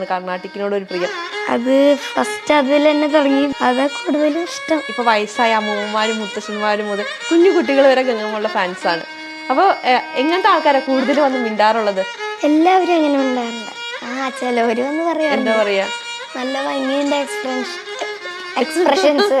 അത് ഇന്നുകൊണ്ടാണ് കർണാട്ടിക്കിനോട് ഒരു പ്രിയം. അത് ഫസ്റ്റ് അതിൽ തന്നെ തുടങ്ങി. അതാ കൂടുതലും ഇഷ്ടം. ഇപ്പൊ വയസ്സായ അമ്മൂമ്മമാരും മുത്തശ്ശന്മാരും മുതൽ കുഞ്ഞു കുട്ടികൾ വരെ ഗംഗമ്മയുടെ ഫാൻസാണ് അപ്പോൾ എങ്ങനത്തെ ആൾക്കാരാണ് കൂടുതൽ വന്ന് മിണ്ടാറുള്ളത്? എല്ലാവരും അങ്ങനെ മിണ്ടാറുണ്ട്. ആ ചിലവര് വന്ന് പറയാ എന്താ പറയാ? നല്ല ഭംഗിയുണ്ട് എക്സ്പ്രഷൻ എക്സ്പ്രഷൻസ്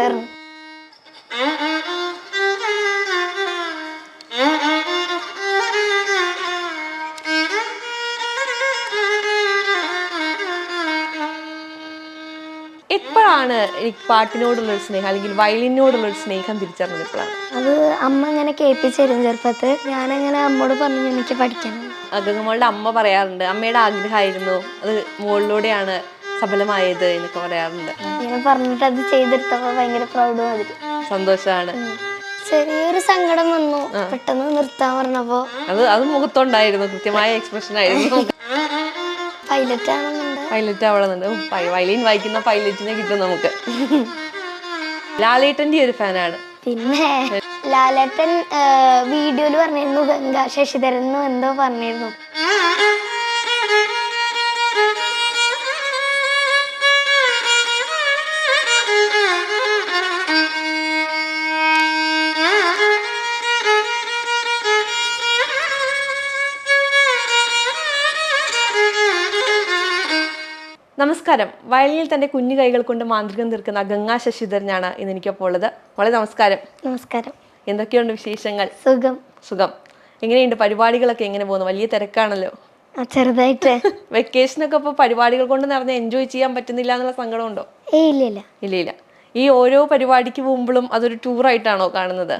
പറഞ്ഞു എപ്പോഴാണ് ഈ പാട്ടിനോടുള്ള ഒരു സ്നേഹം അല്ലെങ്കിൽ വയലിനോടുള്ള ഒരു സ്നേഹം തിരിച്ചറിഞ്ഞത് ഇപ്പോഴാണ്. അത് അമ്മ ഇങ്ങനെ കേൾപ്പിച്ചിരുന്നു ചെറുപ്പത്ത്. ഞാനങ്ങനെ അമ്മോട് പറഞ്ഞു എനിക്ക് പഠിക്കണം. ഗംഗമ്മളുടെ അമ്മ പറയാറുണ്ട് അമ്മയുടെ ആഗ്രഹമായിരുന്നു അത് മുകളിലൂടെയാണ് സഫലമായത് എന്നൊക്കെ പറയാറുണ്ട്. ഇങ്ങനെ പറഞ്ഞിട്ട് അത് ചെയ്തെടുത്തപ്പോ ഭയങ്കര പ്രൗഡ് മാതിരി. സന്തോഷമാണ് ചെറിയൊരു സങ്കടം വന്നു. പെട്ടെന്ന് നിർത്താൻ പറഞ്ഞപ്പോ. അത് അത് മുഖത്തുണ്ടായിരുന്നു കൃത്യമായ എക്സ്പ്രഷൻ ആയിരുന്നു. പൈലറ്റ് ആണെന്നുണ്ട് പൈലറ്റ് അവിടെ നിന്ന് വയലിൻ വായിക്കുന്ന പൈലറ്റിനെ കിട്ടും നമുക്ക്. ലാലേട്ടന്റെ ഒരു ഫാനാണ്. പിന്നെ ലാലേട്ടൻ വീഡിയോയിൽ പറഞ്ഞിരുന്നു ഗംഗാ ശശിധരൻ എന്തോ പറഞ്ഞിരുന്നു. നമസ്കാരം. വയലിനിൽ തന്റെ കുഞ്ഞു കൈകൾ കൊണ്ട് മാന്ത്രികം തീർക്കുന്ന ഗംഗാ ശശിധരനാണ് ഇന്ന് എനിക്കൊപ്പം ഉള്ളത്. വളരെ നമസ്കാരം. നമസ്കാരം. എന്തൊക്കെയുണ്ട് വിശേഷങ്ങൾ? സുഖം. സുഖം. എങ്ങനെയുണ്ട്? പരിപാടികളൊക്കെ എങ്ങനെ പോകുന്നു? വലിയ തിരക്കാണല്ലോ. ചെറുതായിട്ട്. വെക്കേഷൻ ഒക്കെ ഇപ്പൊ പരിപാടികൾ കൊണ്ട് നടന്ന് എൻജോയ് ചെയ്യാൻ പറ്റുന്നില്ല എന്നുള്ള സങ്കടമുണ്ടോ ഉണ്ടോ? ഇല്ല ഇല്ല. ഇല്ല ഇല്ല. ഈ ഓരോ പരിപാടിക്ക് പോകുമ്പോഴും അതൊരു ടൂറായിട്ടാണോ കാണുന്നത്?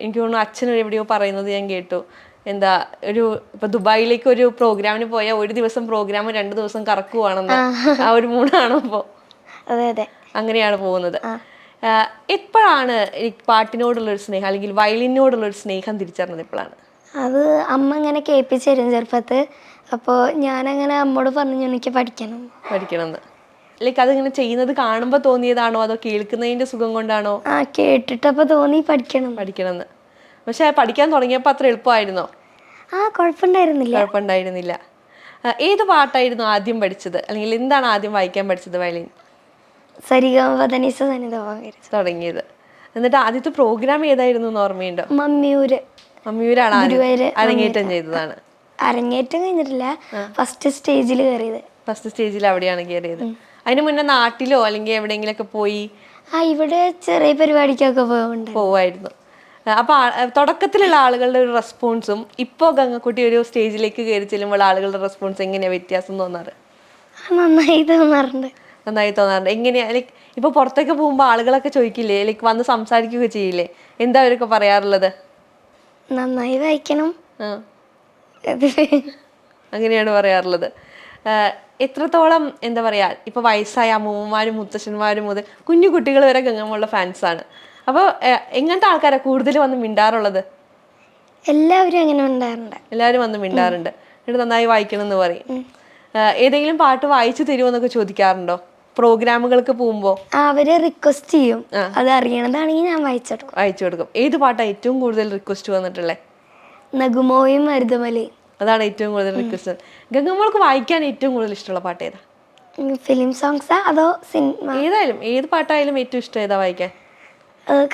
എനിക്ക് തോന്നുന്നു അച്ഛൻ എവിടെയോ പറയുന്നത് ഞാൻ കേട്ടു. എന്താ ഒരു ഇപ്പൊ ദുബായിലേക്ക് ഒരു പ്രോഗ്രാമിന് പോയാൽ ഒരു ദിവസം പ്രോഗ്രാം രണ്ടു ദിവസം കറക്കുവാണെന്ന്. ആ. ഒരു മൂടാണോ അതെ അതെ. അങ്ങനെയാണ് പോകുന്നത്. എപ്പോഴാണ് പാട്ടിനോടുള്ള ഒരു സ്നേഹം അല്ലെങ്കിൽ വയലിനോടുള്ള ഒരു സ്നേഹം തിരിച്ചറിഞ്ഞത് എപ്പോഴാണ്? അത് അമ്മ ഇങ്ങനെ കേൾപ്പിച്ചിരുന്നു ചെറുപ്പത്ത്. അപ്പോൾ ഞാനങ്ങനെ അമ്മോട് പറഞ്ഞു എനിക്ക് പഠിക്കണം. പഠിക്കണമെന്ന്. ലൈക്ക് അതിങ്ങനെ ചെയ്യുന്നത് കാണുമ്പോൾ തോന്നിയതാണോ? അതോ കേൾക്കുന്നതിന്റെ സുഖം കൊണ്ടാണോ? ആ കേട്ടിട്ടപ്പോൾ തോന്നി പഠിക്കണം. പഠിക്കണമെന്ന്. പക്ഷെ പഠിക്കാൻ തുടങ്ങിയപ്പോൾ അത്ര എളുപ്പമായിരുന്നോ? ആ കുഴപ്പമുണ്ടായിരുന്നില്ല കുഴപ്പമുണ്ടായിരുന്നില്ല ഏത് പാട്ടായിരുന്നു ആദ്യം പഠിച്ചത്? അല്ലെങ്കിൽ എന്താണ് ആദ്യം വായിക്കാൻ പഠിച്ചത് വയലിൻ? സരിഗമപതനിസ തുടങ്ങിയത്. എന്നിട്ട് ആദ്യത്തെ പ്രോഗ്രാം ഏതായിരുന്നു എന്ന് ഓർമ്മയുണ്ടോ? മമ്മിയൂര്. മമ്മിയൂരാണ് അരങ്ങേറ്റം ചെയ്തതാണ്. അരങ്ങേറ്റം കഴിഞ്ഞിട്ടില്ല. ഫസ്റ്റ് സ്റ്റേജിൽ കയറിയത് ഫസ്റ്റ് സ്റ്റേജിൽ അവിടെയാണ് കയറിയത് അതിന് മുന്നേ നാട്ടിലോ അല്ലെങ്കിൽ എവിടെയെങ്കിലൊക്കെ പോയി? ആ ഇവിടെ ചെറിയ പരിപാടിക്കൊക്കെ പോകുന്നുണ്ട് പോവായിരുന്നു ആ, അപ്പൊ തുടക്കത്തിലുള്ള ആളുകളുടെ ഒരു റെസ്പോൺസും ഇപ്പോ ഗംഗക്കുട്ടി ഒരു സ്റ്റേജിലേക്ക് കയറി ചെല്ലുമ്പോൾ ആളുകളുടെ റെസ്പോൺസ് എങ്ങനെയാ വ്യത്യാസം തോന്നാറ്? നന്നായി തോന്നാറുണ്ട്. നന്നായി തോന്നാറുണ്ട്. എങ്ങനെയാ ലൈക്ക് ഇപ്പൊ പുറത്തേക്ക് പോകുമ്പോൾ ആളുകളൊക്കെ ചോദിക്കില്ലേ ലൈക്ക് വന്ന് സംസാരിക്കുകയൊക്കെ ചെയ്യില്ലേ? എന്താ അവരൊക്കെ പറയാറുള്ളത്? നന്നായി വായിക്കണം. അങ്ങനെയാണ് പറയാറുള്ളത്. എത്രത്തോളം എന്താ പറയാ ഇപ്പൊ വയസ്സായ അമ്മൂമ്മമാരും മുത്തശ്ശന്മാരും മുതൽ കുഞ്ഞു കുട്ടികൾ വരെ ഗംഗമ്മയുടെ ഫാൻസാണ് അപ്പോൾ എങ്ങനത്തെ ആൾക്കാരാണ് കൂടുതൽ വന്ന് മിണ്ടാറുള്ളത്? എല്ലാവരും അങ്ങനെ ഉണ്ടാറുണ്ട് എല്ലാവരും വന്ന് മിണ്ടാറുണ്ട്. എന്നിട്ട് നന്നായി വായിക്കണം എന്ന് പറയും ഏതെങ്കിലും പാട്ട് വായിച്ചു തരുമെന്നൊക്കെ ചോദിക്കാറുണ്ടോ? പ്രോഗ്രാമുകൾക്ക് പോകുമ്പോൾ അവർ റിക്വസ്റ്റ് ചെയ്യും. അത് അറിയണതാണെങ്കിൽ ഞാൻ വായിച്ചെടുക്കും വായിച്ചു കൊടുക്കും. ഏത് പാട്ടാണ് ഏറ്റവും കൂടുതൽ റിക്വസ്റ്റ് വന്നിട്ടുള്ളത് നഗുമോയും മരുതമലയും. അതാണ് ഏറ്റവും കൂടുതൽ റിക്വസ്റ്റ് ഗംഗമ്മൾക്ക് വായിക്കാൻ ഏറ്റവും കൂടുതൽ ഇഷ്ടമുള്ള പാട്ട് ഏതാ? ഫിലിം സോങ്സാ അതോ സിനിമ ഏതായാലും ഏത് പാട്ടായാലും ഏറ്റവും ഇഷ്ടം ഏതാ വായിക്കാൻ?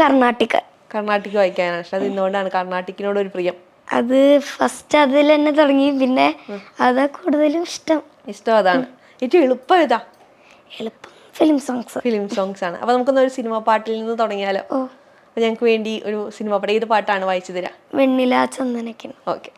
കർണാട്ടിക്. കർണാട്ടിക് വായിക്കാനാണ് ഇഷ്ടം അത് ഇന്നുകൊണ്ടാണ് കർണാട്ടിക്കിനോട് ഒരു പ്രിയം. അത് ഫസ്റ്റ് അതിൽ തന്നെ തുടങ്ങി. പിന്നെ അതാ കൂടുതലും ഇഷ്ടം. ഇഷ്ടം അതാണ്. ഏറ്റവും എളുപ്പം ഏതാ? എളുപ്പം ഫിലിം സോങ്സ്. ഫിലിം സോങ്സ് ആണ്. അപ്പൊ നമുക്കൊന്ന് ഒരു സിനിമ പാട്ടിൽ നിന്ന് തുടങ്ങിയാലോ? അപ്പൊ ഞങ്ങൾക്ക് വേണ്ടി ഒരു സിനിമ പാട്ട്. ഏത് പാട്ടാണ് വായിച്ചു തരാം? വെണ്ണില ചന്ദനക്കിന് ഓക്കെ.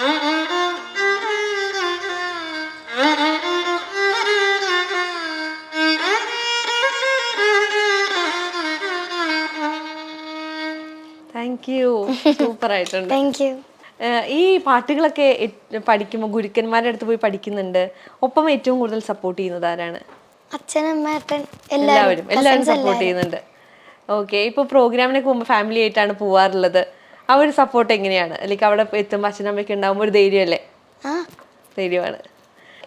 താങ്ക് യു സൂപ്പർ ആയിട്ടുണ്ട്. ഈ പാട്ടുകളൊക്കെ പഠിക്കുമ്പോൾ ഗുരുക്കന്മാരുടെ അടുത്ത് പോയി പഠിക്കുന്നുണ്ട്. ഒപ്പം ഏറ്റവും കൂടുതൽ സപ്പോർട്ട് ചെയ്യുന്നത് ആരാണ്? അച്ഛനമ്മേട്ടൻ എല്ലാവരും. എല്ലാവരും. സപ്പോർട്ട് ചെയ്യുന്നുണ്ട്. ഓക്കെ ഇപ്പൊ പ്രോഗ്രാമിനൊക്കെ പോകുമ്പോൾ ഫാമിലി ആയിട്ടാണ് പോവാറുള്ളത്. ആ ഒരു സപ്പോർട്ട് എങ്ങനെയാണ്? അല്ലെങ്കിൽ അവിടെ എത്തുമ്പോൾ അച്ഛനമ്മയ്ക്ക് ഉണ്ടാകുമ്പോൾ ഒരു ധൈര്യമല്ലേ? ആ. ധൈര്യമാണ്.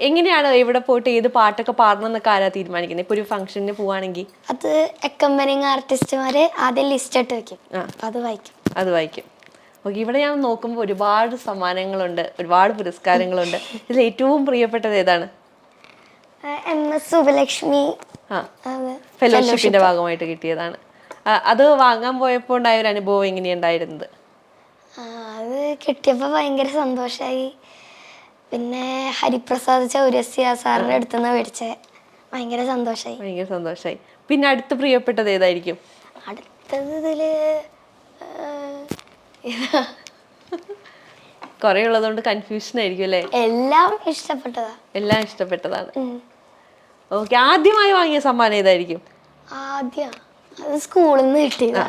എങ്ങനെയാണ് ഇവിടെ പോയിട്ട് ഏത് പാട്ടൊക്കെ പാടണം എന്നൊക്കെ ആരാ തീരുമാനിക്കുന്നത്? ഇപ്പൊ ഒരു ഫംഗ്ഷന് പോവാണെങ്കിൽ അത് അക്കമ്പനിങ് ആർട്ടിസ്റ്റുമാര് ആദ്യം ലിസ്റ്റ് ഇട്ട് വെക്കും. അത് വായിക്കും. അത് വായിക്കും. ഓക്കെ ഇവിടെ ഞാൻ നോക്കുമ്പോൾ ഒരുപാട് സമ്മാനങ്ങളുണ്ട്. ഒരുപാട് പുരസ്കാരങ്ങളുണ്ട്. ഇതിൽ ഏറ്റവും പ്രിയപ്പെട്ടത് ഏതാണ്? എം എസ് സുബലക്ഷ്മി ആ. ഫെലോഷിപ്പിന്റെ ഭാഗമായിട്ട് കിട്ടിയതാണ്. അത് വാങ്ങാൻ പോയപ്പോൾ ഉണ്ടായ ഒരു അനുഭവം എങ്ങനെയുണ്ടായിരുന്നത് അത് കിട്ടിയപ്പോൾ ഭയങ്കര സന്തോഷമായി പിന്നെ ഹരിപ്രസാദ് ചൗരസ്യ സാറിന്റെ അടുത്ത് നിന്ന് മേടിച്ചേ. ഭയങ്കര സന്തോഷമായി ഭയങ്കര സന്തോഷമായി പിന്നെ അടുത്ത പ്രിയപ്പെട്ടത് ഏതായിരിക്കും? അടുത്തത് ഇതിൽ കൊറേ ഉള്ളതുകൊണ്ട് കൺഫ്യൂഷൻ ആയിരിക്കും അല്ലേ? എല്ലാം ഇഷ്ടപ്പെട്ടതാ. എല്ലാം ഇഷ്ടപ്പെട്ടതാണ്. ഓക്കെ ആദ്യമായി വാങ്ങിയ സമ്മാനം ഏതായിരിക്കും? ആദ്യം. അത് സ്കൂളിൽ നിന്ന് കിട്ടിയതാ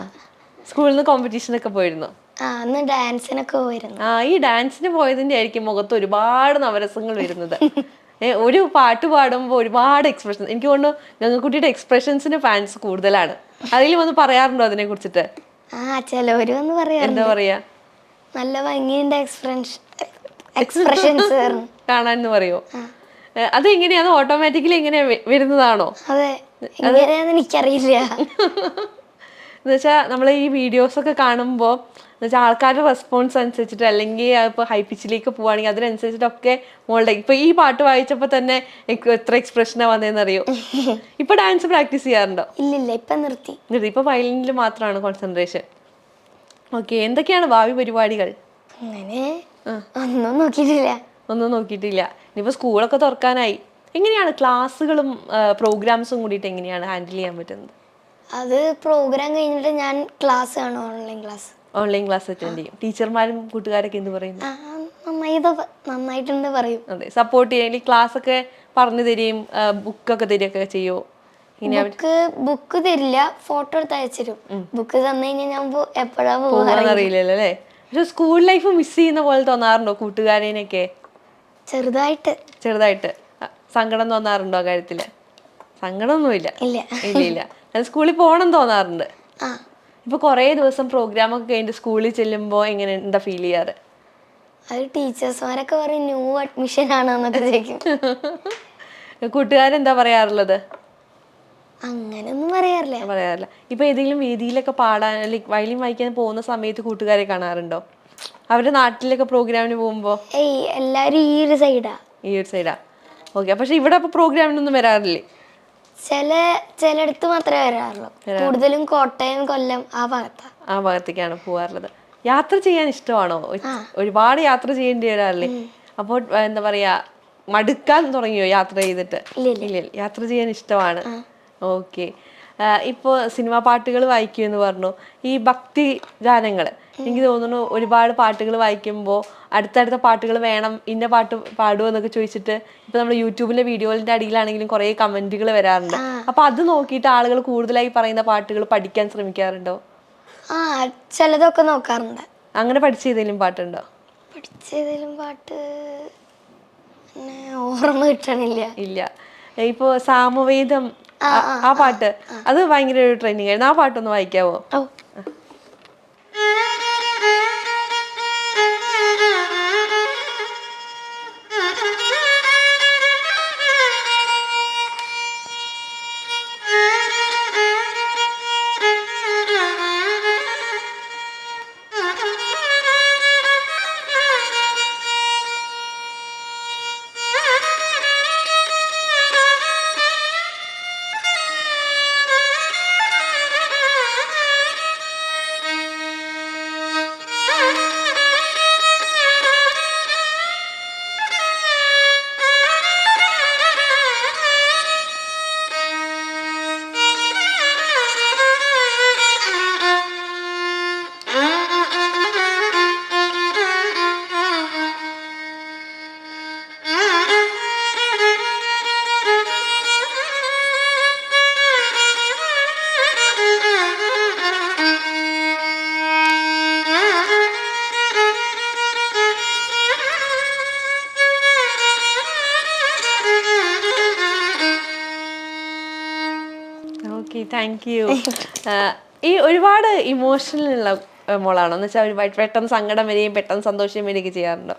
സ്കൂളിൽ നിന്ന് കോമ്പറ്റീഷനൊക്കെ പോയിരുന്നു. അന്ന് ഡാൻസിനൊക്കെ പോയിരുന്നു. ആ ഈ ഡാൻസിന് പോയതിന്റെ ആയിരിക്കും മുഖത്ത് ഒരുപാട് നവരസങ്ങൾ വരുന്നത്. ഒരു പാട്ട് പാടുമ്പോൾ ഒരുപാട് എക്സ്പ്രഷൻ എനിക്ക് തോന്നുന്നു ഗംഗക്കുട്ടിയുടെ എക്സ്പ്രഷൻസിന് ഫാൻസ് കൂടുതലാണ്. അതിൽ വന്ന് പറയാറുണ്ടോ അതിനെ കുറിച്ചിട്ട് ആ ചിലവര് വന്ന് പറയാറുണ്ട്. എന്താ പറയാ? നല്ല ഭംഗിയുണ്ട് എക്സ്പ്രഷൻസ് കാണാൻ പറയോ? അത് എങ്ങനെയാണ് ഓട്ടോമാറ്റിക്കലി എങ്ങനെയാ വരുന്നതാണോ? അതെ എങ്ങനെയാന്ന് എനിക്കറിയില്ല എന്നുവെച്ചാൽ നമ്മൾ ഈ വീഡിയോസൊക്കെ കാണുമ്പോൾ എന്നുവെച്ചാൽ ആൾക്കാരുടെ റെസ്പോൺസ് അനുസരിച്ചിട്ട് അല്ലെങ്കിൽ ഇപ്പോൾ ഹൈ പിച്ചിലേക്ക് പോവുകയാണെങ്കിൽ അതിനനുസരിച്ചിട്ടൊക്കെ മോളുടെ ഇപ്പോൾ ഈ പാട്ട് വായിച്ചപ്പോൾ തന്നെ എനിക്ക് എത്ര എക്സ്പ്രഷനാണ് വന്നതെന്ന് അറിയോ ഇപ്പോൾ ഡാൻസ് പ്രാക്ടീസ് ചെയ്യാറുണ്ടോ? ഇല്ലില്ല ഇപ്പം നിർത്തി. നിർത്തി. ഇപ്പോൾ വയലിനിൽ മാത്രമാണ് കോൺസെൻട്രേഷൻ ഓക്കെ എന്തൊക്കെയാണ് ഭാവി പരിപാടികൾ? അങ്ങനെ ഒന്നും നോക്കിയിട്ടില്ല. ഒന്നും നോക്കിയിട്ടില്ല. ഇനിയിപ്പോൾ സ്കൂളൊക്കെ തുറക്കാനായി. എങ്ങനെയാണ് ക്ലാസ്സുകളും പ്രോഗ്രാംസും കൂടിയിട്ട് എങ്ങനെയാണ് ഹാൻഡിൽ ചെയ്യാൻ പറ്റുന്നത്? അത് പ്രോഗ്രാം കഴിഞ്ഞിട്ട് ഞാൻ ക്ലാസ് ആണ് online class online class attend ചെയ്യും. ടീച്ചർമാരും കൂട്ടുകാരൊക്കെ എന്ത് പറയും? നന്നായി നന്നായിട്ടുണ്ട് പറയും. അതെ സപ്പോർട്ട് ചെയ്യാൻ ക്ലാസ് ഒക്കെ പറഞ്ഞു തരികയും ബുക്കൊക്കെ തരികയൊക്കെ ചെയ്യുമോ ബുക്ക് ബുക്ക് തരില്ല ഫോട്ടോ എടുത്ത് അയച്ചിരും ബുക്ക് തന്നു കഴിഞ്ഞാൽ ഞാൻ എപ്പോഴാ അറിയില്ലല്ലോ അല്ലേ? പക്ഷെ സ്കൂൾ ലൈഫ് മിസ് ചെയ്യുന്ന പോലെ തോന്നാറുണ്ടോ കൂട്ടുകാരേനൊക്കെ ചെറുതായിട്ട്. ചെറുതായിട്ട്. സങ്കടം തോന്നാറുണ്ടോ കാര്യത്തിൽ? സങ്കടമൊന്നുമില്ല. ഇല്ല ഇല്ല. ഞാൻ സ്കൂളിൽ പോകണം തോന്നാറുണ്ട്. ഇപ്പൊ കുറേ ദിവസം പ്രോഗ്രാം ഒക്കെ കഴിഞ്ഞിട്ട് സ്കൂളിൽ ചെല്ലുമ്പോൾ എങ്ങനെ എന്താ ഫീൽ ചെയ്യാറ്? അത് ടീച്ചേഴ്സ്മാരൊക്കെ പറയും ന്യൂ അഡ്മിഷൻ ആണെന്നൊക്കെ ചോദിക്കും. കൂട്ടുകാരെന്താ പറയാറുള്ളത്? അങ്ങനെയൊന്നും പറയാറില്ല. പറയാറില്ല. ഇപ്പൊ ഏതെങ്കിലും വേദിയിലൊക്കെ പാടാൻ അല്ലെങ്കിൽ വയലിൻ വായിക്കാൻ പോകുന്ന സമയത്ത് കൂട്ടുകാരെ കാണാറുണ്ടോ? അവരുടെ നാട്ടിലൊക്കെ പ്രോഗ്രാമിന് പോകുമ്പോ? എല്ലാരും ഈ ഒരു സൈഡാ ഈ ഒരു സൈഡാ ഓക്കെ പക്ഷെ ഇവിടെ അപ്പൊ പ്രോഗ്രാമിനൊന്നും വരാറില്ലേ? ചില ചിലയിടത്ത് മാത്രമേ വരാറുള്ളൂ. കൂടുതലും കോട്ടയം കൊല്ലം ആ ഭാഗത്താ. ആ ഭാഗത്തേക്കാണ് പോവാറുള്ളത് യാത്ര ചെയ്യാൻ ഇഷ്ടമാണോ? ഒരുപാട് യാത്ര ചെയ്യേണ്ടി വരാറില്ലേ? അപ്പോൾ എന്താ പറയാ മടുക്കാൻ തുടങ്ങിയോ യാത്ര ചെയ്തിട്ട്? ഇല്ല. യാത്ര ചെയ്യാൻ ഇഷ്ടമാണ്. ഓക്കെ. ഇപ്പോൾ സിനിമാ പാട്ടുകൾ വായിക്കുമെന്ന് പറഞ്ഞു. ഈ ഭക്തി ഗാനങ്ങൾ എനിക്ക് തോന്നുന്നു ഒരുപാട് പാട്ടുകൾ വായിക്കുമ്പോൾ അടുത്തടുത്ത പാട്ടുകൾ വേണം ഇന്ന പാട്ട് പാടുമോ എന്നൊക്കെ ചോദിച്ചിട്ട് ഇപ്പൊ നമ്മൾ യൂട്യൂബിലെ വീഡിയോയുടെ അടിയിലാണെങ്കിലും കുറേ കമന്റുകൾ വരാറുണ്ട്. അപ്പൊ അത് നോക്കിയിട്ട് ആളുകൾ കൂടുതലായി പറയുന്ന പാട്ടുകൾ പഠിക്കാൻ ശ്രമിക്കാറുണ്ടോ? ആ ചിലതൊക്കെ നോക്കാറുണ്ട്. അങ്ങനെ പഠിച്ച ഏതെങ്കിലും പാട്ടുണ്ടോ? പഠിച്ചതിലും പാട്ട് പിന്നെ ഓർമ്മ കിട്ടണില്ല. ഇല്ല. ഇപ്പോ സാമവേദം ആ- പാട്ട് അത് ഭയങ്കര ഒരു ട്രെൻഡിങ് ആയിരുന്നു ആ പാട്ടൊന്ന് വായിക്കാവോ താങ്ക് യു ഈ ഒരുപാട് ഇമോഷണൽ ഉള്ള മോളാണോ. എന്ന് വെച്ചാൽ ഒരുപാട് പെട്ടെന്ന് സങ്കടം വരികയും പെട്ടെന്ന് സന്തോഷം വരികയൊക്കെ ചെയ്യാറുണ്ടോ.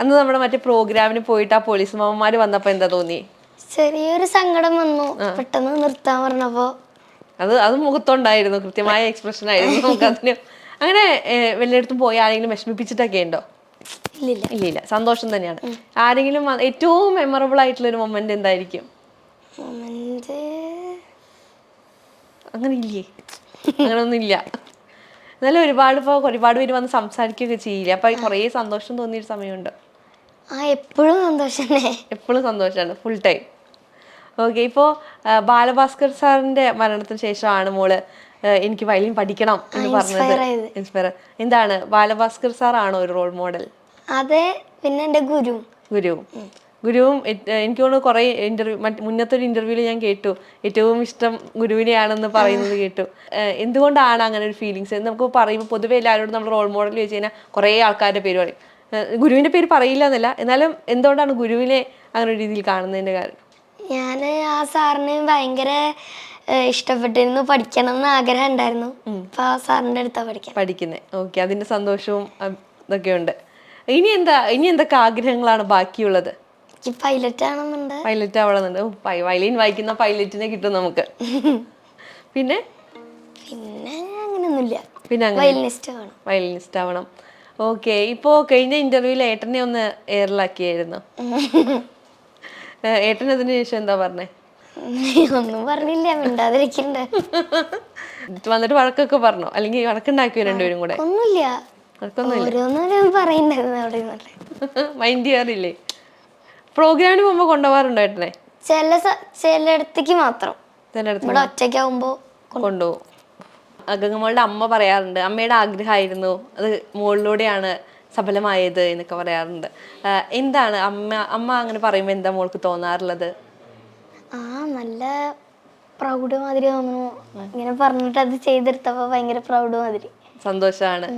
അന്ന് നമ്മുടെ മറ്റേ പ്രോഗ്രാമിന് പോയിട്ട് ആ പോലീസ് മാമന്മാര് വന്നപ്പോ എന്താ തോന്നി? ചെറിയൊരു സങ്കടം വന്നു. പെട്ടെന്ന് നിർത്താൻ പറഞ്ഞപ്പോ. അത് അത് മുഖത്തുണ്ടായിരുന്നു. കൃത്യമായ എക്സ്പ്രഷൻ ആയിരുന്നു. നമുക്കതിന് അങ്ങനെ വല്ലയിടത്തും പോയി ആരെങ്കിലും വിഷമിപ്പിച്ചിട്ടൊക്കെ ഉണ്ടോ? ഇല്ലില്ല. ഇല്ല ഇല്ല സന്തോഷം തന്നെയാണ്. ആരെങ്കിലും ഏറ്റവും മെമ്മറബിൾ ആയിട്ടുള്ള ഒരു മൊമെന്റ് എന്തായിരിക്കും? മൊമെന്റ് അങ്ങനെ ഇല്ലേ അങ്ങനൊന്നും ഇല്ല എന്നാലും ഒരുപാട് ഇപ്പോൾ ഒരുപാട് പേര് വന്ന് സംസാരിക്കുകയൊക്കെ ചെയ്യില്ല? അപ്പം കുറേ സന്തോഷം തോന്നിയൊരു സമയമുണ്ട്. ആ എപ്പോഴും സന്തോഷം തന്നെ എപ്പോഴും സന്തോഷമാണ് ഫുൾ ടൈം ഓക്കെ ഇപ്പോൾ ബാലഭാസ്കർ സാറിന്റെ മരണത്തിന് ശേഷമാണ് മോൾ എനിക്ക് വയലിൻ പഠിക്കണം എന്ന് പറഞ്ഞത്. ഇൻസ്പയർ എന്താണ് ബാലഭാസ്കർ സാർ ആണോ ഒരു റോൾ മോഡൽ അതെ പിന്നെ എന്റെ ഗുരു. ഗുരുവും ഗുരുവും എനിക്ക് തോന്നുന്നു കുറേ ഇന്റർവ്യൂ മറ്റ് മുന്നത്തെ ഒരു ഇന്റർവ്യൂവിൽ ഞാൻ കേട്ടു. ഏറ്റവും ഇഷ്ടം ഗുരുവിനെയാണെന്ന് പറയുന്നത് കേട്ടു. എന്തുകൊണ്ടാണ് അങ്ങനെ ഒരു ഫീലിങ്സ് നമുക്ക് പറയുമ്പോൾ പൊതുവെ എല്ലാവരോടും നമ്മൾ റോൾ മോഡൽ ചോദിച്ചു കഴിഞ്ഞാൽ കുറേ ആൾക്കാരുടെ പേര് പറയും. ഗുരുവിന്റെ ഗുരുവിന്റെ പേര് പറയില്ല എന്നല്ല. എന്നാലും എന്തുകൊണ്ടാണ് ഗുരുവിനെ അങ്ങനെ ഒരു രീതിയിൽ കാണുന്നതിന്റെ കാരണം ഞാൻ ആ സാറിന് ഭയങ്കര ഇഷ്ടപ്പെട്ടിരുന്നു. പഠിക്കണം എന്ന് ആഗ്രഹം ഉണ്ടായിരുന്നു. അപ്പൊ ആ സാറിന്റെ അടുത്താ പഠിക്കാൻ. പഠിക്കുന്നത് ഓക്കെ. അതിന്റെ സന്തോഷവും ഇതൊക്കെ ഉണ്ട് ഇനി എന്താ ഇനി എന്തൊക്കെ ആഗ്രഹങ്ങളാണ് ബാക്കിയുള്ളത്? പൈലറ്റ് ആണെന്നുണ്ട്. പൈലറ്റ് ആവണമെന്നുണ്ട്. വയലിൻ വായിക്കുന്ന പൈലറ്റിനെ കിട്ടും നമുക്ക്. പിന്നെ? പിന്നെ അങ്ങനെയൊന്നുമില്ല. പിന്നെ വയലിനിസ്റ്റ് ആവണം. വയലിനിസ്റ്റ് ആവണം. ഓക്കെ ഇപ്പോ കഴിഞ്ഞ ഇന്റർവ്യൂവിൽ ഏട്ടനെ ഒന്ന് എയറിലാക്കിയായിരുന്നു ഏട്ടൻ അതിന് ശേഷം എന്താ പറഞ്ഞേ? ഒന്നും പറഞ്ഞില്ല മിണ്ടാതിരിക്കണ്ട്. വന്നിട്ട് വഴക്കൊക്കെ പറഞ്ഞോ? അല്ലെങ്കിൽ വഴക്കുണ്ടാക്കിയോ രണ്ടുപേരും കൂടെ? ഒന്നുമില്ല ഓരോന്നും പറയുന്നുണ്ടായിരുന്നു അവിടെ മൈൻഡ് ചെയ്യാറില്ലേ? പ്രോഗ്രാമിന് പോകുമ്പോ കൊണ്ടുപോകാറുണ്ടോ ഏട്ടനെ ചില ചിലയിടത്തേക്ക് മാത്രം. ഇവിടെ ഒറ്റയ്ക്കാവുമ്പോ കൊണ്ടുപോകും. അഗങ്ങമ്മളുടെ അമ്മ പറയാറുണ്ട് അമ്മയുടെ ആഗ്രഹമായിരുന്നു അത് മുകളിലൂടെയാണ് സഫലമായത് എന്നൊക്കെ പറയാറുണ്ട്. എന്താണ് അമ്മ അമ്മ അങ്ങനെ പറയുമ്പോൾ എന്താ മോൾക്ക് തോന്നാറുള്ളത്? ആ നല്ല പ്രൗഡ് മാതിരി തോന്നുന്നു. ഇങ്ങനെ പറഞ്ഞിട്ട് അത് ചെയ്തെടുത്തപ്പോ ഭയങ്കര പ്രൗഡ് മാതിരി. സന്തോഷമാണ്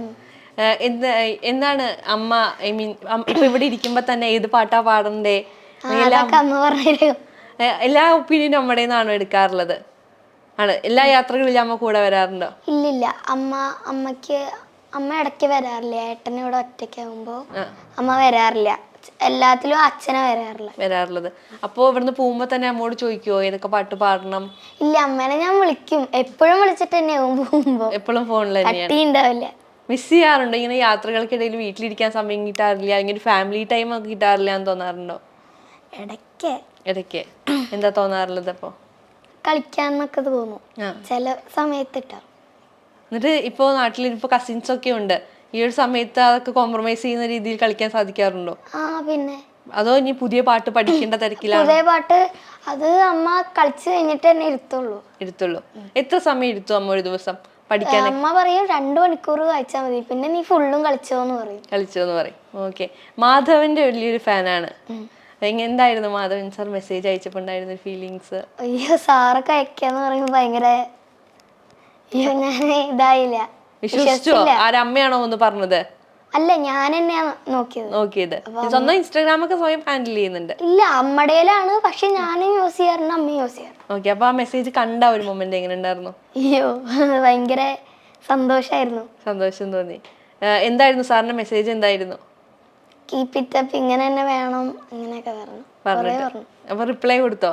എന്താ എന്താണ് അമ്മ ഐ മീൻ ഇപ്പൊ ഇവിടെ ഇരിക്കുമ്പോ തന്നെ ഏത് പാട്ടാ പാടണ്ടേ എല്ലാ ഒപ്പീനിയനും അമ്മയുടെ നിന്നാണോ എടുക്കാറുള്ളത്? ആണ് എല്ലാ യാത്രകളിലും അമ്മ കൂടെ വരാറുണ്ടോ? ഇല്ലില്ല അമ്മ അമ്മയ്ക്ക് അമ്മ ഇടയ്ക്ക് വരാറില്ല. ഏട്ടൻ ഇവിടെ ഒറ്റയ്ക്കാവുമ്പോ. അമ്മ വരാറില്ല. എല്ലാത്തിലും അച്ഛനെ വരാറില്ല വരാറുള്ളത്. അപ്പോ ഇവിടുന്ന് പോകുമ്പോ തന്നെ അമ്മോട് ചോദിക്കുവോ? ഏതൊക്കെ പാട്ട് പാടണം? ഇല്ല അമ്മനെ ഞാൻ വിളിക്കും. എപ്പോഴും വിളിച്ചിട്ട് തന്നെയാവും പോകുമ്പോ. എപ്പോഴും ഫോണിൽ തന്നെയാണ്. ഉണ്ടാവില്ല മിസ് ചെയ്യാറുണ്ടോ. ഇങ്ങനെ യാത്രകൾക്കിടയിൽ വീട്ടിലിരിക്കാൻ സമയം കിട്ടാറില്ല അല്ലെങ്കിൽ ഒരു ഫാമിലി ടൈം ഒക്കെ കിട്ടാറില്ല എന്ന് തോന്നാറുണ്ടോ? ഇടയ്ക്ക് ഇടയ്ക്ക് എന്താ തോന്നാറുള്ളത് അപ്പോ? കളിക്കാന്നൊക്കെ തോന്നും. ചില സമയത്ത് എന്നിട്ട് ഇപ്പോ നാട്ടിൽ ഇപ്പോൾ കസിൻസ് ഒക്കെ ഉണ്ട്. ഈ ഒരു സമയത്ത് അതൊക്കെ കോംപ്രമൈസ് ചെയ്യുന്ന രീതിയിൽ കളിക്കാൻ സാധിക്കാറുണ്ടോ? ആ പിന്നെ. അതോ ഇനി പുതിയ പാട്ട് പഠിക്കേണ്ട തിരക്കിലാണ്? പുതിയ പാട്ട് അത് അമ്മ കളിച്ചു കഴിഞ്ഞിട്ട് തന്നെ ഇരുത്തുള്ളൂ. ഇരുത്തുള്ളൂ. എത്ര സമയം ഇരുത്തു അമ്മ ഒരു ദിവസം? പഠിക്കാൻ അമ്മ പറയും രണ്ടു മണിക്കൂർ വായിച്ചാൽ മതി. പിന്നെ നീ ഫുള്ളും കളിച്ചോന്ന് പറയും. കളിച്ചു എന്ന് പറയും. ഓക്കെ മാധവന്റെ വലിയൊരു ഫാനാണ്. എന്തായിരുന്നു മാധവൻ സാർ മെസ്സേജ് അയച്ചപ്പോൾ ഉണ്ടായിരുന്ന ഫീലിങ്സ് അയ്യോ സാറൊക്കെ അയക്കാന്ന് പറയുമ്പോ ഭയങ്കര അയ്യോ ഞാൻ ഇതായില്ല. വിശ്വസിച്ചോ? ആരമ്മയാണോ ഒന്ന് പറഞ്ഞത്? അല്ല ഞാൻ തന്നെയാ നോക്കിയത്. നോക്കിയത് സ്വന്തം ഇൻസ്റ്റാഗ്രാം ഒക്കെ സ്വയം ഹാൻഡിൽ ചെയ്യുന്നുണ്ട്. ഇല്ല അമ്മടേലാണ് പക്ഷെ ഞാനും യൂസ് ചെയ്യാറുണ്ട് അമ്മയും യൂസ് ചെയ്യാറുണ്ട്. ഓക്കെ അപ്പൊ ആ മെസ്സേജ് കണ്ട ഒരു മൊമെന്റ് എങ്ങനെ ഉണ്ടായിരുന്നു? അയ്യോ ഭയങ്കര സന്തോഷായിരുന്നു. സന്തോഷം തോന്നി. എന്തായിരുന്നു സാറിന്റെ മെസ്സേജ് എന്തായിരുന്നു? കീപ് ഇറ്റ് അപ്പ് ഇങ്ങനെ തന്നെ വേണം അങ്ങനെയൊക്കെ പറഞ്ഞു. പറഞ്ഞു. അപ്പൊ റിപ്ലൈ കൊടുത്തോ?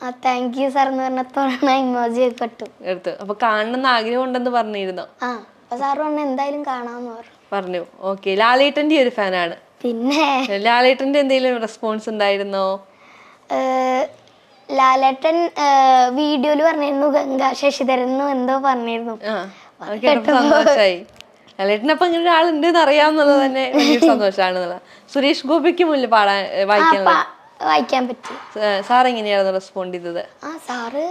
ആ താങ്ക് യു സാർ എന്ന് പറഞ്ഞത്തോടാണ് ഇമോജി ഒക്കെ ഇട്ടു. എടുത്തു. അപ്പൊ കാണണമെന്ന് ആഗ്രഹം ഉണ്ടെന്ന് പറഞ്ഞിരുന്നോ? ആ അപ്പൊ സാർ പറഞ്ഞു എന്തായാലും കാണാന്ന് പറഞ്ഞു. പറഞ്ഞു. ഓക്കെ ലാലേട്ടന്റെ ഒരു ഫാനാണ്. പിന്നെ? ലാലേട്ടന്റെ എന്തെങ്കിലും റെസ്പോൺസ് ഉണ്ടായിരുന്നോ? ലാലേട്ടൻ വീഡിയോയിൽ പറഞ്ഞിരുന്നു ഗംഗാ ശശിധരൻ എന്തോ പറഞ്ഞിരുന്നു. സന്തോഷായി. ലാലേട്ടനപ്പൊ ഇങ്ങനെ ഒരാളുണ്ട് എന്ന് അറിയാവുന്നത് തന്നെ വലിയൊരു സന്തോഷമാണെന്നുള്ള സുരേഷ് ഗോപിക്ക് മുന്നിൽ പാടാൻ വായിക്കാനുള്ള വായിക്കാൻ പറ്റി. സാർ എങ്ങനെയായിരുന്നു റെസ്പോണ്ട് ചെയ്തത്? ആ സാറ്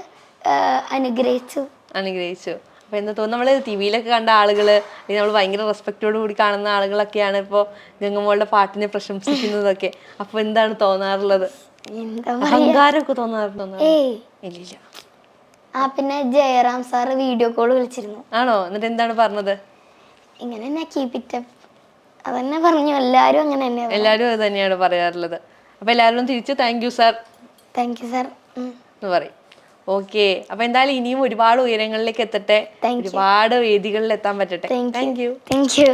അനുഗ്രഹിച്ചു. അനുഗ്രഹിച്ചു. അപ്പൊ എന്താ തോന്നുന്നു നമ്മൾ ടി വിയിലൊക്കെ കണ്ട ആളുകൾ അല്ലെങ്കിൽ നമ്മൾ ഭയങ്കര റെസ്പെക്റ്റോട് കൂടി കാണുന്ന ആളുകളൊക്കെയാണ് ഇപ്പോൾ ഗംഗമോളുടെ പാട്ടിനെ പ്രശംസിക്കുന്നതൊക്കെ. അപ്പോൾ എന്താണ് തോന്നാറുള്ളത്? അഹങ്കാരമൊക്കെ തോന്നാറുണ്ടോ ഇല്ല ആ പിന്നെ ജയറാം സാർ വീഡിയോ കോൾ വിളിച്ചിരുന്നു. ആണോ? എന്നിട്ട് എന്താണ് പറഞ്ഞത്? ഇങ്ങനെ തന്നെ കീപ് ഇറ്റ് അപ്പ് അതന്നെ പറഞ്ഞു. എല്ലാരും അങ്ങനെ തന്നെയാണ് എല്ലാരും അത് തന്നെയാണ് പറയാറുള്ളത്. അപ്പൊ എല്ലാവരും തിരിച്ച് thank you sir thank you sir എന്ന് പറയും. ഓക്കെ അപ്പൊ എന്തായാലും ഇനിയും ഒരുപാട് ഉയരങ്ങളിലേക്ക് എത്തട്ടെ. ഒരുപാട് വേദികളിൽ എത്താൻ പറ്റട്ടെ താങ്ക് യു താങ്ക് യു